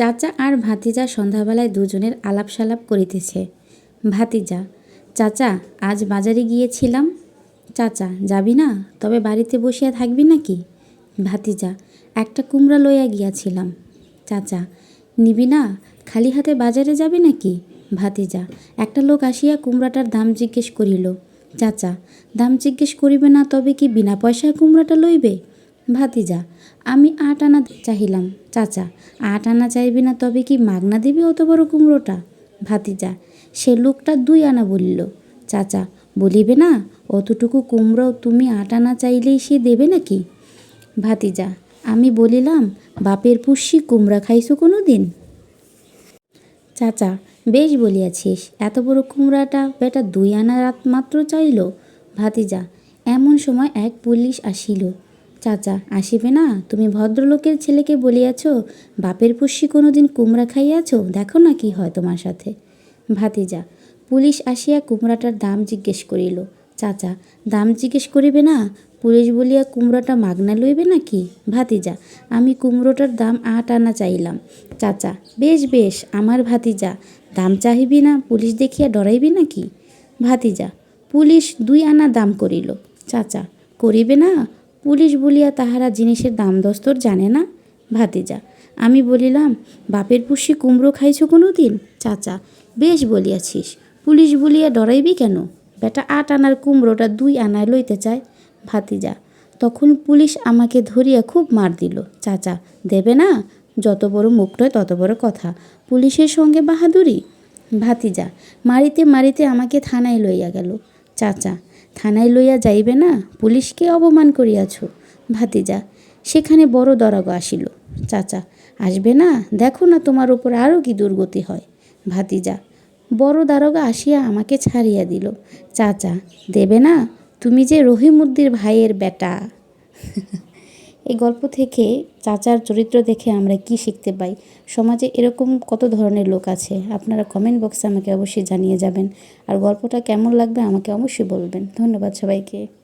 চাচা আর ভাতিজা সন্ধ্যাবেলায় দুজনের আলাপ সালাপ করিতেছে। ভাতিজা, চাচা, আজ বাজারে গিয়েছিলাম। চাচা, যাবি না? তবে বাড়িতে বসিয়া থাকবি নাকি? ভাতিজা, একটা কুমড়া লইয়া গিয়াছিলাম। চাচা, নিবি না? খালি হাতে বাজারে যাবে নাকি? ভাতিজা, একটা লোক আসিয়া কুমড়াটার দাম জিজ্ঞেস করিল। চাচা, দাম জিজ্ঞেস করিবে না তবে কি বিনা পয়সায় কুমড়াটা লইবে? ভাতিজা, আমি আট আনা চাহিলাম, চাচা, আট আনা চাইবি না তবে কি মাগনা দিবি অত বড় কুমড়োটা? ভাতিজা, সে লোকটা দুই আনা বলিল। চাচা, বলিবে না, অতটুকু কুমড়ো তুমি আট আনা চাইলেই সে দেবে নাকি? ভাতিজা, আমি বলিলাম, বাপের পুষ্যি কুমড়া খাইছো কোনো দিন চাচা, বেশ বলিয়াছিস, এত বড় কুমড়াটা বেটা দুই আনা রাত মাত্র চাইল। ভাতিজা, এমন সময় এক পুলিশ আসিল। চাচা, আসিবে না? তুমি ভদ্রলোকের ছেলেকে বলিয়াছ, বাপের পুষ্যি কোনো দিন কুমড়া খাইয়াছ? দেখো না কি হয় তোমার সাথে। ভাতিজা, পুলিশ আসিয়া কুমড়াটার দাম জিজ্ঞেস করিল। চাচা, দাম জিজ্ঞেস করিবে না? পুলিশ বলিয়া কুমড়োটা মাগনা লইবে নাকি? ভাতিজা, আমি কুমড়োটার দাম আট আনা চাইলাম। চাচা, বেশ বেশ, আমার ভাতিজা, দাম চাহিবি না? পুলিশ দেখিয়া ডরাইবি নাকি? ভাতিজা, পুলিশ দুই আনা দাম করিল। চাচা, করিবে না? পুলিশ বলিয়া তাহারা জিনিসের দাম দস্তর জানে না? ভাতিজা, আমি বলিলাম, বাপের পুষি কুমড়ো খাইছো কোনো দিন চাচা, বেশ বলিয়াছিস। পুলিশ বলিয়া ডরাইবি কেন? বেটা আট আনার কুমড়োটা দুই আনায় লইতে চায়। ভাতিজা, তখন পুলিশ আমাকে ধরিয়া খুব মার দিল। চাচা, দেবে না? যত বড় মুখ নয় তত বড় কথা। পুলিশের সঙ্গে বাহাদুরি? ভাতিজা, মারিতে মারিতে আমাকে থানায় লইয়া গেল। চাচা, থানায় লইয়া যাইবে না? পুলিশকে অবমান করিয়াছ? ভাতিজা, সেখানে বড় দরাগ আসিল। চাচা, আসবে না? দেখো না তোমার উপর আরও কি দুর্গতি হয়। ভাতিজা, বড় দারোগা আসিয়া আমাকে ছাড়িয়া দিল। চাচা, দেবে না? তুমি যে রহিমুদ্দির ভাইয়ের বেটা। এই গল্প থেকে চাচার চরিত্র দেখে আমরা কি শিখতে পাই? সমাজে এরকম কত ধরনের লোক আছে? আপনারা কমেন্ট বক্সে আমাকে অবশ্যই জানিয়ে যাবেন। আর গল্পটা কেমন লাগবে আমাকে অবশ্যই বলবেন। ধন্যবাদ সবাইকে।